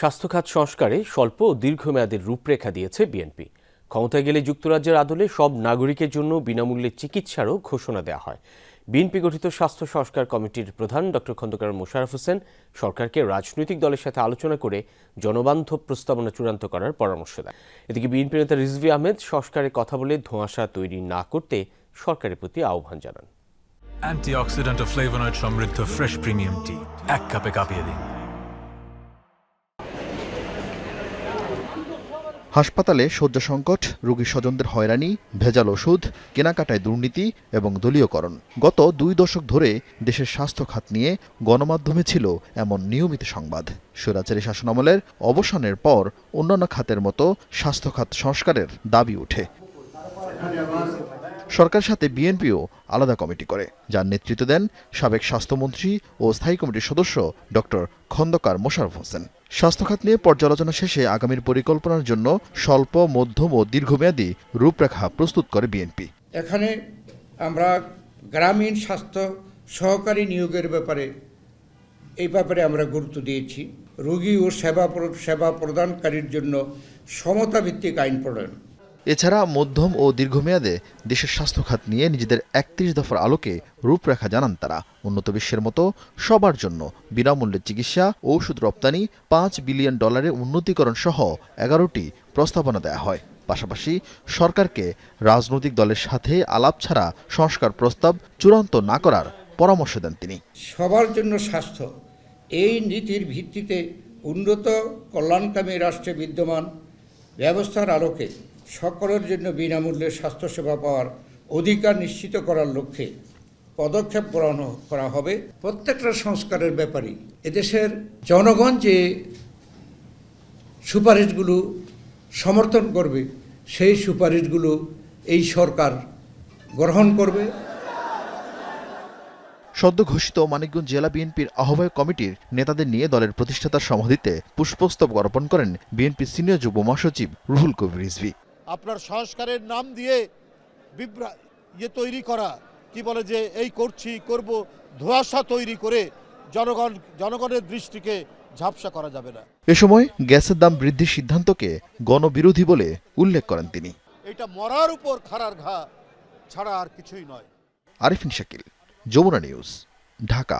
স্বাস্থ্যখাত সংস্কারে স্বল্প ও দীর্ঘমেয়াদের রূপরেখা দিয়েছে বিএনপি। ক্ষমতায় গেলে যুক্তরাজ্যের আদলে সব নাগরিকের জন্য বিনামূল্যে চিকিৎসারও ঘোষণা দেওয়া হয়। বিএনপি গঠিত স্বাস্থ্য সংস্কার কমিটির প্রধান ডক্টর খন্দকার মোশারফ হোসেন সরকারকে রাজনৈতিক দলের সাথে আলোচনা করে জনবান্ধব প্রস্তাবনা চূড়ান্ত করার পরামর্শ দেয় এদিকে বিএনপি নেতা রিজভি আহমেদ সংস্কারের কথা বলে ধোঁয়াশা তৈরি না করতে সরকারের প্রতি আহ্বান জানান। অ্যান্টিঅক্সিডেন্ট ও ফ্লেভোনয়েড সমৃদ্ধ ফ্রেশ প্রিমিয়াম টি এক কাপে কাঁপিয়ে দিন। হাসপাতালে শয্যা সংকট রোগী স্বজনদের হয়রানি, ভেজাল ওষুধ, কেনাকাটায় দুর্নীতি এবং দলীয়করণ। গত দুই দশক ধরে দেশের স্বাস্থ্য খাত নিয়ে গণমাধ্যমে ছিল এমন নিয়মিত সংবাদ। স্বৈরাচারী শাসনামলের অবসানের পর অন্যান্য খাতের মতো স্বাস্থ্য খাত সংস্কারের দাবি ওঠে সরকারের সাথে বিএনপিও আলাদা কমিটি করে, যার নেতৃত্ব দেন সাবেক স্বাস্থ্যমন্ত্রী ও স্থায়ী কমিটির সদস্য ডক্টর খন্দকার মোশাররফ হোসেন। স্বাস্থ্যখাত নিয়ে পর্যালোচনা শেষে আগামীর পরিকল্পনার জন্য স্বল্প, মধ্যম ও দীর্ঘমেয়াদী রূপরেখা প্রস্তুত করে বিএনপি। এখানে আমরা গ্রামীণ স্বাস্থ্য সহকারী নিয়োগের ব্যাপারে, এই ব্যাপারে আমরা গুরুত্ব দিয়েছি। রোগী ও সেবা সেবা প্রদানকারীর জন্য সমতা ভিত্তিক আইন প্রণয়ন। এছাড়া মধ্যম ও দীর্ঘমেয়াদে দেশের স্বাস্থ্য খাত নিয়ে নিজেদের একত্রিশ দফার আলোকে রূপরেখা জানান তারা। উন্নত বিশ্বের মতো সবার জন্য বিনামূল্যে চিকিৎসা ঔষধ রপ্তানি, পাঁচ বিলিয়ন ডলারের উন্নতিকরণ সহ এগারোটি প্রস্তাবনা দেয়া হয়। পাশাপাশি সরকারকে রাজনৈতিক দলের সাথে আলাপ ছাড়া সংস্কার প্রস্তাব চূড়ান্ত না করার পরামর্শ দেন তিনি। সবার জন্য স্বাস্থ্য। এই নীতির ভিত্তিতে উন্নত কল্যাণকামী রাষ্ট্রে বিদ্যমান ব্যবস্থার আলোকে সকলের জন্য বিনামূল্যে স্বাস্থ্যসেবা পাওয়ার অধিকার নিশ্চিত করার লক্ষ্যে পদক্ষেপ গ্রহণ করা হবে। প্রত্যেকটা সংস্কারের ব্যাপারে এদেশের জনগণ যে সুপারিশগুলো সমর্থন করবে, সেই সুপারিশগুলো এই সরকার গ্রহণ করবে। সদ্য ঘোষিত মানিকগঞ্জ জেলা বিএনপির আহ্বায়ক কমিটির নেতাদের নিয়ে দলের প্রতিষ্ঠাতার সমাধিতে পুষ্পস্তবক অর্পণ করেন বিএনপি সিনিয়র যুব মহাসচিব রুহুল কবির রিজভি। আপনার সংস্কারের নাম দিয়ে বিভ্রা ইয়ে তৈরি করা কি বলে যে এই করছি করব ধোঁয়াশা তৈরি করে জনগণ জনগণের দৃষ্টিকে ঝাপসা করা যাবে না। এ সময় গ্যাসের দাম বৃদ্ধির সিদ্ধান্তকে গণবিরোধী বলে উল্লেখ করেন তিনি। এটা মরার উপর খাড়ার ঘা ছাড়া আর কিছুই নয়। আরিফিন শাকিল। যমুনা নিউজ ঢাকা।